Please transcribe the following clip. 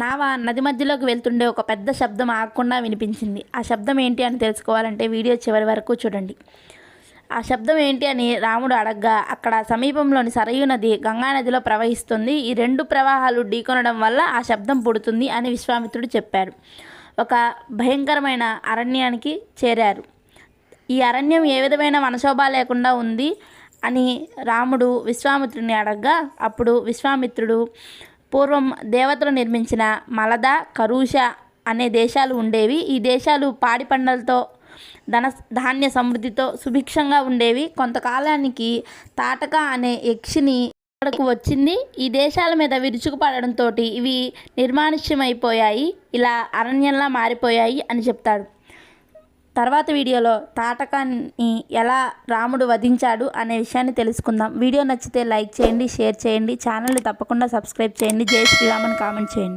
నావ నది మధ్యలోకి వెళ్తుండే ఒక పెద్ద శబ్దం ఆగకుండా వినిపించింది. ఆ శబ్దం ఏంటి అని తెలుసుకోవాలంటే వీడియో చివరి వరకు చూడండి. ఆ శబ్దం ఏంటి అని రాముడు అడగ్గా అక్కడ సమీపంలోని సరయూ నది గంగా నదిలో ప్రవహిస్తుంది. ఈ రెండు ప్రవాహాలు ఢీకొనడం వల్ల ఆ శబ్దం పుడుతుంది అని విశ్వామిత్రుడు చెప్పారు. ఒక భయంకరమైన అరణ్యానికి చేరారు. ఈ అరణ్యం ఏ విధమైన వనశోభ లేకుండా ఉంది అని రాముడు విశ్వామిత్రుడిని అడగ్గా అప్పుడు విశ్వామిత్రుడు పూర్వం దేవతలు నిర్మించిన మలద కరూష అనే దేశాలు ఉండేవి. ఈ దేశాలు పాడి పంటలతో ధన ధాన్య సమృద్ధితో సుభిక్షంగా ఉండేవి. కొంతకాలానికి తాటక అనే యక్షిని ఇక్కడకు వచ్చింది. ఈ దేశాల మీద విరుచుకుపడడంతో ఇవి నిర్మానుష్యమైపోయాయి. ఇలా అరణ్యంలా మారిపోయాయి అని చెప్తాడు. తర్వాత వీడియోలో తాటకాన్ని ఎలా రాముడు వధించాడు అనే విషయాన్ని తెలుసుకుందాం. వీడియో నచ్చితే లైక్ చేయండి షేర్ చేయండి ఛానల్ని తప్పకుండా సబ్స్క్రైబ్ చేయండి. జై శ్రీరామన్ కామెంట్ చేయండి.